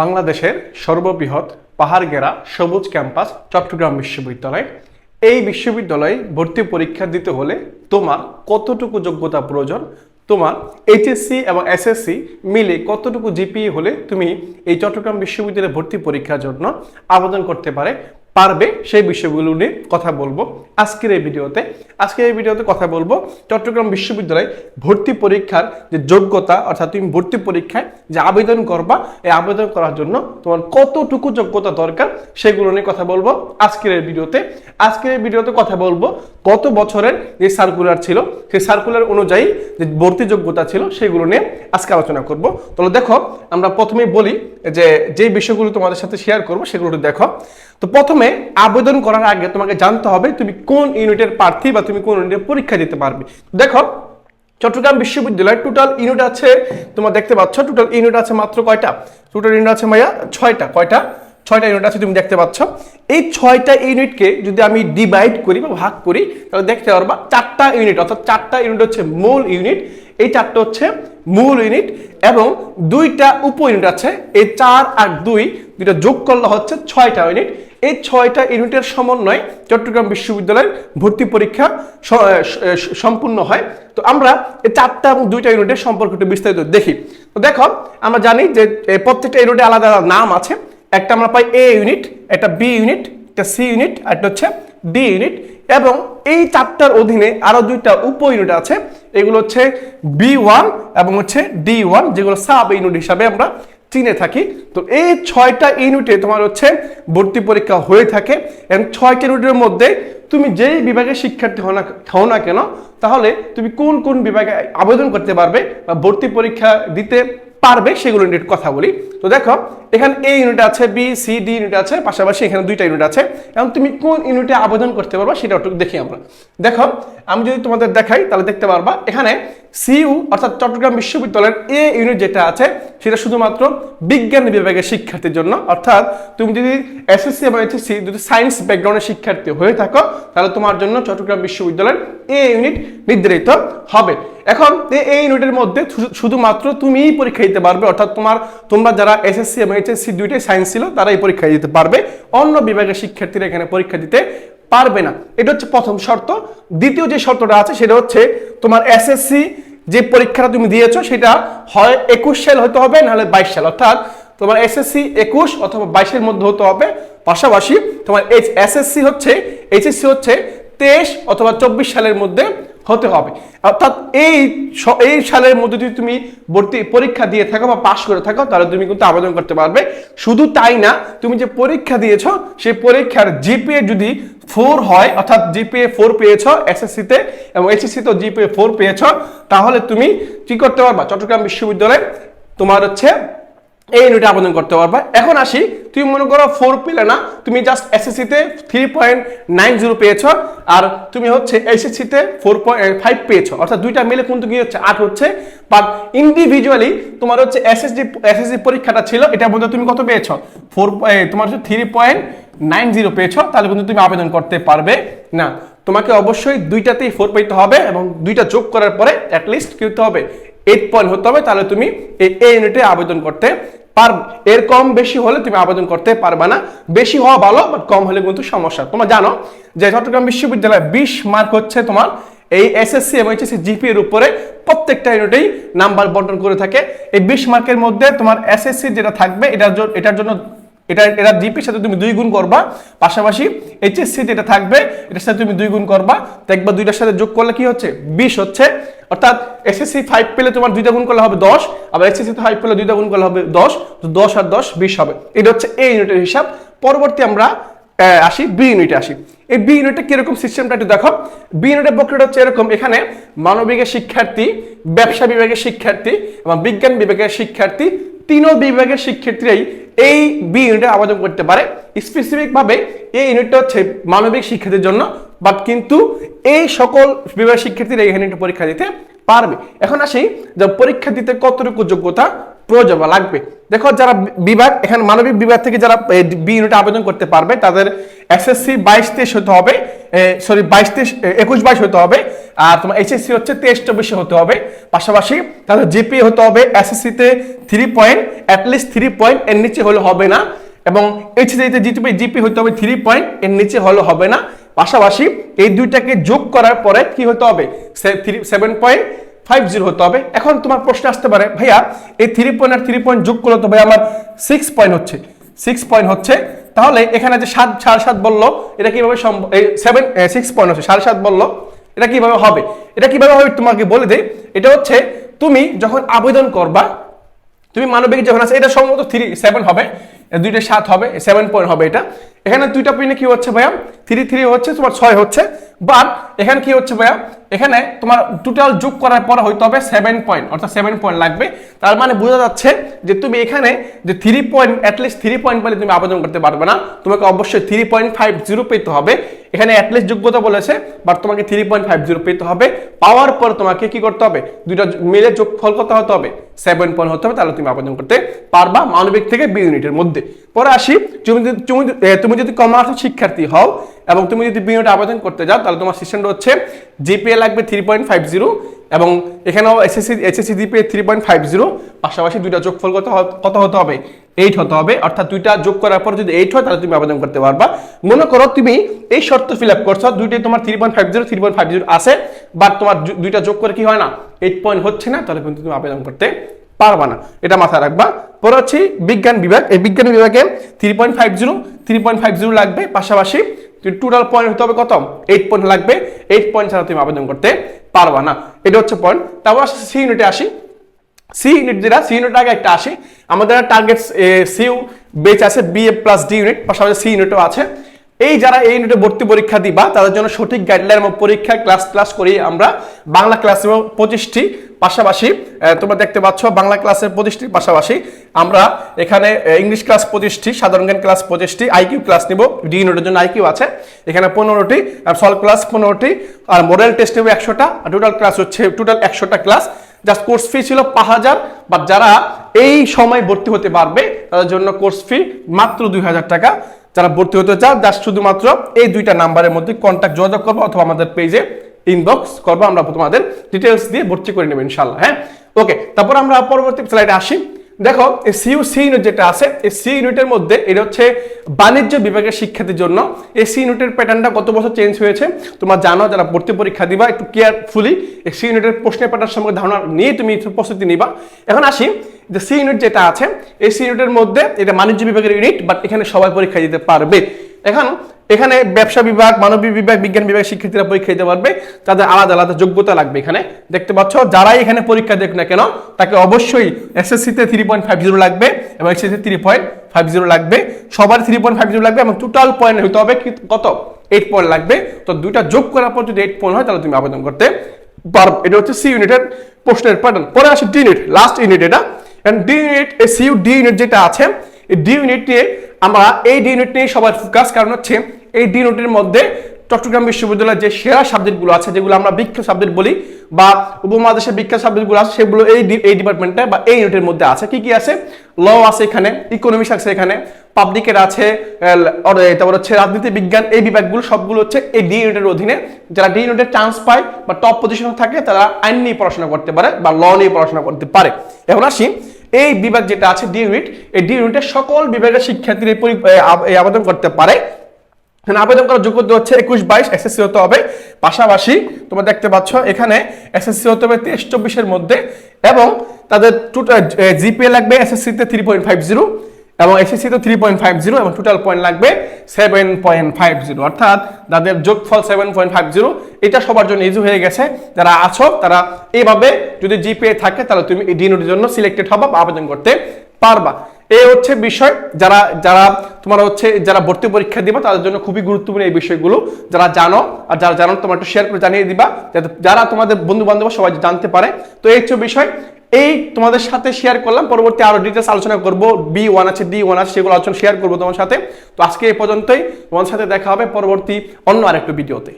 বাংলাদেশের সর্ববৃহৎ পাহাড় গেরা সবুজ ক্যাম্পাস, চট্টগ্রাম বিশ্ববিদ্যালয়। এই বিশ্ববিদ্যালয়ে ভর্তি পরীক্ষা দিতে হলে তোমার কতটুকু যোগ্যতা প্রয়োজন? তোমার এইচএসসি এবং এসএসসি মিলে কতটুকু জিপিএ হলে তুমি এই চট্টগ্রাম বিশ্ববিদ্যালয়ে ভর্তি পরীক্ষার জন্য আবেদন করতে পারে? পারবে সেই বিষয়গুলো নিয়ে কথা বলব আজকের এই ভিডিওতে। আজকের এই ভিডিওতে কথা বলব চট্টগ্রাম বিশ্ববিদ্যালয়ে ভর্তি পরীক্ষার যে যোগ্যতা, অর্থাৎ তুমি ভর্তি পরীক্ষায় যে আবেদন করবা, এই আবেদন করার জন্য তোমার কতটুকু যোগ্যতা দরকার সেগুলো নিয়ে কথা বলব আজকের এই ভিডিওতে। আজকের এই ভিডিওতে কথা বলব গত বছরের যে সার্কুলার ছিল, সেই সার্কুলার অনুযায়ী যে ভর্তি যোগ্যতা ছিল সেগুলো নিয়ে আজকে আলোচনা করব। তাহলে দেখো, আমরা প্রথমেই বলি যে যে বিষয়গুলো তোমাদের সাথে শেয়ার করব, সেগুলো দেখো। তো প্রথমে আবেদন করার আগে তোমাকে জানতে হবে তুমি কোন ইউনিটের প্রার্থী বা তুমি কোন ইউনিটের পরীক্ষা দিতে পারবে। দেখো, চট্টগ্রাম বিশ্ববিদ্যালয় টোটাল ইউনিট আছে, তোমরা দেখতে পাচ্ছ টোটাল ইউনিট আছে মাত্র কয়টা? টোটাল ইউনিট আছে মাইয়া ছয়টা, কয়টা? ছয়টা ইউনিট আছে তুমি দেখতে পাচ্ছ। এই ছয়টা ইউনিটকে যদি আমি ডিভাইড করি বা ভাগ করি, তাহলে দেখতে পারবা চারটা ইউনিট অর্থাৎ চারটা ইউনিট হচ্ছে মূল ইউনিট এই চারটা হচ্ছে মূল ইউনিট এবং দুইটা উপ ইউনিট আছে। এই চার আর দুই দুইটা যোগ করলে হচ্ছে ছয়টা ইউনিট এই ছয়টা ইউনিটের সমন্বয়ে চট্টগ্রাম বিশ্ববিদ্যালয়ের ভর্তি পরীক্ষা সম্পূর্ণ হয়। তো আমরা এই চারটা এবং দুইটা ইউনিটের সম্পর্কে একটু বিস্তারিত দেখি। তো দেখো, আমরা জানি যে প্রত্যেকটা ইউনিটে আলাদা আলাদা নাম আছে। একটা আমরা পাই এ ইউনিট একটা বি ইউনিট একটা সি ইউনিট আর একটা হচ্ছে ডি ইউনিট এবং এই চারটার অধীনে আরও দুইটা উপ ইউনিট আছে। এগুলো হচ্ছে বি ওয়ান এবং হচ্ছে ডি ওয়ান যেগুলো সাব ইউনিট হিসাবে আমরা চিনে থাকি। তো এই ছয়টা ইউনিটে তোমার হচ্ছে ভর্তি পরীক্ষা হয়ে থাকে এবং ছয়টা ইউনিটের মধ্যে তুমি যেই বিভাগে শিক্ষার্থী হও না হও না কেন, তাহলে তুমি কোন কোন বিভাগে আবেদন করতে পারবে বা ভর্তি পরীক্ষা দিতে পারবে সেগুলো নিয়ে কথা বলি। তো দেখো, এখানে এ ইউনিট আছে বি সি ডি ইউনিট আছে, পাশাপাশি এখানে দুইটা ইউনিট আছে। এবং তুমি কোন ইউনিটে আবেদন করতে পারবা সেটা একটু দেখি আমরা। দেখো, আমি যদি তোমাদের দেখাই, তাহলে দেখতে পারবা, এখানে সিইউ অর্থাৎ চট্টগ্রাম বিশ্ববিদ্যালয়ের এ ইউনিট যেটা আছে সেটা শুধুমাত্র বিজ্ঞান বিভাগের শিক্ষার্থীর জন্য। অর্থাৎ তুমি যদি এসএসসি এবং এইচএসসি যদি সায়েন্স ব্যাকগ্রাউন্ডের শিক্ষার্থী হয়ে থাকো, তাহলে তোমার জন্য চট্টগ্রাম বিশ্ববিদ্যালয়ের এ ইউনিট নির্ধারিত হবে। এখন এই ইউনিটের মধ্যে শুধুমাত্র তুমিই পরীক্ষা দিতে পারবে, অর্থাৎ তোমার, তোমরা যারা এসএসসি এবং এইচএসসি দুইটাই সায়েন্স ছিল তারা এই পরীক্ষা দিতে পারবে। অন্য বিভাগের শিক্ষার্থীরা এখানে পরীক্ষা দিতে পারবে না। এটা হচ্ছে প্রথম শর্ত। দ্বিতীয় যে শর্তটা আছে, সেটা হচ্ছে তোমার এসএসসি যে পরীক্ষাটা তুমি দিয়েছ, সেটা হয় একুশ সাল হতে হবে, নাহলে বাইশ সাল। অর্থাৎ তোমার এসএসসি একুশ অথবা বাইশের মধ্যে হতে হবে। পাশাপাশি তোমার এইচ এসএসসি হচ্ছে এইচএসসি হচ্ছে তেইশ অথবা চব্বিশ সালের মধ্যে হতে হবে। অর্থাৎ এই এই সালের মধ্যে যদি তুমি ভর্তি, পরীক্ষা দিয়ে থাকো বা পাশ করে থাকো, তাহলে তুমি কিন্তু আবেদন করতে পারবে। শুধু তাই না, তুমি যে পরীক্ষা দিয়েছ, সেই পরীক্ষার জিপিএ যদি ফোর হয়, অর্থাৎ জিপিএ ফোর পেয়েছ এসএসসিতে এবং এসএসসিতে জিপিএ ফোর পেয়েছ, তাহলে তুমি কি করতে পারবা? চট্টগ্রাম বিশ্ববিদ্যালয়ে তোমার হচ্ছে এই ইউনিটে আবেদন করতে পারবা। এখন আসি, তুমি মনে করো ফোর পেলে না, তুমি জাস্ট এসএসসিতে থ্রি পয়েন্ট নাইন জিরো পেয়েছ, আর তুমি হচ্ছে এসএসসিতে ফোর পয়েন্ট ফাইভ পেয়েছ। অর্থাৎ দুইটা মিলে কিন্তু কি হচ্ছে? আট হচ্ছে। বাট ইন্ডিভিজুয়ালি তোমার হচ্ছে এসএসডি এসএসসি পরীক্ষাটা ছিল এটার মধ্যে তুমি কত পেয়েছ? ফোর তোমার হচ্ছে থ্রি পয়েন্ট নাইন জিরো পেয়েছ, তাহলে কিন্তু তুমি আবেদন করতে পারবে না। তোমাকে অবশ্যই দুইটাতেই ফোর পেতে হবে এবং দুইটা যোগ করার পরে অ্যাটলিস্ট কি হতে হবে? এইট পয়েন্ট হতে হবে, তাহলে তুমি এই ইউনিটে আবেদন করতে পারবে। এর কম বেশি হলে তুমি আবেদন করতে পারবে না। বেশি হওয়া ভালো বাট কম হলে কিন্তু সমস্যা। তোমরা জানো যে চট্টগ্রাম বিশ্ববিদ্যালয় বিশ মার্ক হচ্ছে তোমার এই এসএসসি এবং এইচএসসি জিপি এর উপরে প্রত্যেকটা ইউনিটেই নাম্বার বন্টন করে থাকে। এই বিশ মার্কের মধ্যে তোমার এসএসসি যেটা থাকবে, এটার জন্য এটার জন্য এটা এটা জিপির সাথে তুমি দুই গুণ করবা। পাশাপাশি এইচএসসি যেটা থাকবে, এটার সাথে তুমি দুই গুণ করবা। দেখবা দুইটার সাথে যোগ করলে কি হচ্ছে? বিশ হচ্ছে। অর্থাৎ এসএসসি ফাইভ পেলে তোমার দুইটা গুণ করলে হবে দশ, আবার এসএসসি ফাইভ পেলে দুইটা গুণ করলে হবে দশ, তো দশ আর দশ, বিশ হবে। এটা হচ্ছে এই ইউনিটের হিসাব। পরবর্তী আমরা আসি বি ইউনিটে আসি। এই বি ইউনিটে কীরকম সিস্টেমটা একটু দেখো। বি ইউনিটের প্রক্রিয়াটা হচ্ছে এরকম। এখানে মানবিকের শিক্ষার্থী, ব্যবসা বিভাগের শিক্ষার্থী এবং বিজ্ঞান বিভাগের শিক্ষার্থী, তিনও বিভাগের শিক্ষার্থীরাই এই বি ইউনিটে আবেদন করতে পারে। স্পেসিফিক ভাবে এই ইউনিটটা হচ্ছে মানবিক শিক্ষার্থীর জন্য বাট কিন্তু এই সকল বিভাগের শিক্ষার্থীরা এই ইউনিটে পরীক্ষা দিতে পারবে। এখন আসি যে পরীক্ষা দিতে কতটুকু যোগ্যতা প্রয়োজন লাগবে। দেখো, যারা বিভাগ, এখানে মানবিক বিভাগ থেকে যারা বি ইউনিটে আবেদন করতে পারবে, তাদের এসএসসি বাইশ তেইশ হতে হবে। সরি বাইশ তেইশ একুশ বাইশ হতে হবে। আর তোমার এইচএসসি হচ্ছে তেইশ চব্বিশে হতে হবে। পাশাপাশি তাদের জিপি হতে হবে এসএসসিতে three point at least three point এর নিচে হলে হবে না। এবং এইচএসসিতে জিপি জিপি হতে হবে থ্রি পয়েন্ট এর নিচে হলে হবে না। পাশাপাশি এই দুইটাকে যোগ করার পরে কি হতে হবে? Three seven point five zero হতে হবে। এখন তোমার প্রশ্ন আসতে পারে, ভাইয়া, এই থ্রি পয়েন্ট আর থ্রি পয়েন্ট যোগ করলে তো ভাই আমার সিক্স পয়েন্ট হচ্ছে। সিক্স পয়েন্ট হচ্ছে তাহলে এখানে যে সাত, সাড়ে সাত বলল, এটা কীভাবে সেভেন সিক্স পয়েন্ট হচ্ছে, সাড়ে সাত বলল, এটা কীভাবে হবে? এটা কীভাবে হবে তোমাকে বলে দে এটা হচ্ছে তুমি যখন আবেদন করবা, তুমি মানবিক যখন আছে, এটা সম্ভবত থ্রি সেভেন হবে, দুইটা সাত হবে সেভেন পয়েন্ট হবে এটা। এখানে দুইটা পয়েন্টে কি হচ্ছে ভাইয়া? থ্রি থ্রি হচ্ছে, তোমার ছয় হচ্ছে। বাট এখানে কি হচ্ছে ভাইয়া? এখানে তোমার টোটাল যোগ করার পর হইতে হবে সেভেন পয়েন্ট অর্থাৎ সেভেন পয়েন্ট লাগবে। তার মানে বোঝা যাচ্ছে যে তুমি এখানে যে three point at least three point পেলে তুমি আবেদন করতে পারবে না। তোমাকে অবশ্যই থ্রি পয়েন্ট ফাইভ জিরো পেতে হবে। এখানে অ্যাটলিস্ট যোগ্যতা বলেছে বাট তোমাকে থ্রি পয়েন্ট ফাইভ জিরো পেতে হবে। পাওয়ার পর তোমাকে কি করতে হবে? দুইটা মিলে যোগফল কত হতে হবে? সেভেন পয়েন্ট হতে হবে, তাহলে তুমি আবেদন করতে পারবা মানবিক থেকে বি ইউনিটের মধ্যে। পরে আসি, তুমি তুমি তুমি যদি কমার্স শিক্ষার্থী হও এবং তুমি যদি বি আবেদন করতে যাও, তাহলে তোমার সিস্টেমটা হচ্ছে জিপিএ লাগবে থ্রি পয়েন্ট ফাইভ জিরো এবং এখানেও SSC SSC GPA three point five zero পাশাপাশি দুইটা যোগফল কত কত হতে হবে? এইট হতে হবে। অর্থাৎ দুইটা যোগ করার পর যদি এইট হয়, তাহলে তুমি আবেদন করতে পারবা। মনে করো তুমি এই শর্ত ফিল আপ করছ, দুইটাই তোমার three point five zero three point five zero আছে বাট তোমার দুইটা যোগ করে কি হয় না? এইট পয়েন্ট হচ্ছে না, তাহলে কিন্তু তুমি আবেদন করতে পারবা না। এটা মাথায় রাখবা। পরে হচ্ছে বিজ্ঞান বিভাগ। এই বিজ্ঞান বিভাগে three point five zero three point five zero লাগবে। পাশাপাশি টোটাল পয়েন্ট হতে হবে কত? এইট পয়েন্ট লাগবে। এইট পয়েন্ট ছাড়া তুমি আবেদন করতে পারবা না। এটা হচ্ছে পয়েন্ট তারপর সি ইউনিটে আসি। সি ইউনিট যেটা সি ইউনিট আগে একটা আসে। আমাদের টার্গেট সিউ বেচ আছে B A plus D unit পাশাপাশি সি ইউনিটও আছে। এই যারা এই ইউনিটে ভর্তি পরীক্ষা দিবা, তাদের জন্য সঠিক গাইডলাইন এবং পরীক্ষা ক্লাস ক্লাস করি আমরা বাংলা ক্লাস এবং পঁচিশটি পাশাপাশি তোমরা দেখতে পাচ্ছ বাংলা ক্লাসের পঁচিশটির পাশাপাশি আমরা এখানে ইংলিশ ক্লাস পঁচিশটি, সাধারণ জ্ঞান ক্লাস পঁচিশটি আইকিউ ক্লাস নিব। ডি ইউনিটের জন্য আইকিউ আছে। এখানে পনেরোটি সলভ ক্লাস পনেরোটি, আর মডেল টেস্ট নেব একশোটা, আর টোটাল ক্লাস হচ্ছে টোটাল একশোটা ক্লাস জাস্ট কোর্স ফি ছিল পাঁচ হাজার বাট যারা এই সময় ভর্তি হতে পারবে, তাদের জন্য কোর্স ফি মাত্র দুই হাজার টাকা। যারা ভর্তি হতে চান জাস্ট শুধুমাত্র এই দুইটা নাম্বারের মধ্যে কন্ট্যাক্ট যোগাযোগ করব অথবা আমাদের পেজে ইনবক্স করব, আমরা তোমাদের ডিটেলস দিয়ে ভর্তি করে নেব ইনশাল্লাহ হ্যাঁ? ওকে তারপর আমরা পরবর্তী স্লাইডে আসি। দেখো, এই সিইউ সি ইউনিট যেটা আছে, এই সি ইউনিটের মধ্যে এটা হচ্ছে বাণিজ্য বিভাগের শিক্ষার্থীর জন্য। এই সি ইউনিটের প্যাটার্নটা গত বছর চেঞ্জ হয়েছে। তোমরা জানো যারা ভর্তি পরীক্ষা দিবা, একটু কেয়ারফুলি এই সি ইউনিটের প্রশ্নের প্যাটার্ন সম্পর্কে ধারণা নিয়ে তুমি প্রস্তুতি নিবা। এখন আসি, যে সি ইউনিট যেটা আছে, এই সি ইউনিটের মধ্যে এটা বাণিজ্য বিভাগের ইউনিট বাট এখানে সবাই পরীক্ষা দিতে পারবে। এখন এখানে ব্যবসা বিভাগ মানবিক বিভাগ, বিজ্ঞান বিভাগ শিক্ষার্থীরা পরীক্ষা দিতে পারবে। তাদের আলাদা আলাদা যোগ্যতা লাগবে এখানে। দেখতে পাচ্ছ, যারাই এখানে পরীক্ষা দেখ না কেন, তাকে অবশ্যই এসএসসিতে থ্রি পয়েন্ট ফাইভ জিরো লাগবে এবং SSC three point five zero লাগবে। সবার থ্রি পয়েন্ট ফাইভ জিরো লাগবে এবং টোটাল পয়েন্ট হতে হবে কত? এইট পয়েন্ট লাগবে। তো দুইটা যোগ করার পর যদি এইট পয়েন্ট হয়, তাহলে তুমি আবেদন করতে পারবে। এটা হচ্ছে সি ইউনিটের প্রশ্নের প্যাটার্ন পরে আসে ডি ইউনিট লাস্ট ইউনিট এটা। ডি ইউনিট এই সিউ ডি ইউনিট যেটা আছে, এই ডি ইউনিট নিয়ে আমরা এই ডি ইউনিট নিয়ে সবার ফোকাস কারণ হচ্ছে এই ডি ইউনিটের মধ্যে চট্টগ্রাম বিশ্ববিদ্যালয়ের যে সেরা সাবজেক্টগুলো আছে, যেগুলো আমরা বিখ্যাত সাবজেক্ট বলি, বা উপমহাদেশের বিখ্যাত সাবজেক্টগুলো আছে, সেগুলো এই এই ডিপার্টমেন্টে বা এই ইউনিটের মধ্যে আছে। কি কি আছে? ল আছে এখানে ইকোনমিক্স আছে এখানে পাবলিকের আছে তারপর হচ্ছে রাজনীতি, বিজ্ঞান, এই বিভাগগুলো সবগুলো হচ্ছে এই ডি ইউনিটের অধীনে। যারা ডি ইউনিটের চান্স পায় বা টপ পজিশনে থাকে, তারা আইন নিয়ে পড়াশোনা করতে পারে বা ল নিয়ে পড়াশোনা করতে পারে। এখন আসি এই বিভাগ যেটা আছে ডি ইউনিট এই ডি ইউনিটের সকল বিভাগের শিক্ষার্থীরা এই আবেদন করতে পারে। এখানে আবেদন করার যোগ্যতা হচ্ছে একুশ বাইশ এসএসসি হতে হবে। পাশাপাশি তোমরা দেখতে পাচ্ছ এখানে এসএসসি হতে হবে তেইশ চব্বিশের মধ্যে এবং তাদের টোটাল জিপিএ লাগবে এসএসসিতে থ্রি পয়েন্ট ফাইভ জিরো এবং এসএসসি তো থ্রি পয়েন্ট ফাইভ জিরো এবং টোটাল পয়েন্ট লাগবে সেভেন পয়েন্ট ফাইভ জিরো অর্থাৎ যাদের যোগফল সেভেন পয়েন্ট ফাইভ জিরো এটা সবার জন্য ইজি হয়ে গেছে। যারা আছো, তারা এইভাবে যদি জিপিএ থাকে, তাহলে তুমি এই ডিনোটের জন্য সিলেক্টেড হবা বা আবেদন করতে পারবা। এই হচ্ছে বিষয়। যারা যারা তোমার হচ্ছে, যারা ভর্তি পরীক্ষা দিবা, তাদের জন্য খুবই গুরুত্বপূর্ণ এই বিষয়গুলো। যারা জানো, আর যারা জানো তোমার একটু শেয়ার করে জানিয়ে দিবা। যাতে, যারা তোমাদের বন্ধু বান্ধব সবাই জানতে পারে। তো এই হচ্ছে বিষয়। এই তোমাদের সাথে শেয়ার করলাম। পরবর্তী আরও ডিটেলস আলোচনা করব। বি ওয়ান আছে ডি ওয়ান আছে, সেগুলো আলোচনা শেয়ার করব তোমার সাথে। তো আজকে এই পর্যন্তই। তোমার সাথে দেখা হবে পরবর্তী অন্য আরেকটা ভিডিওতে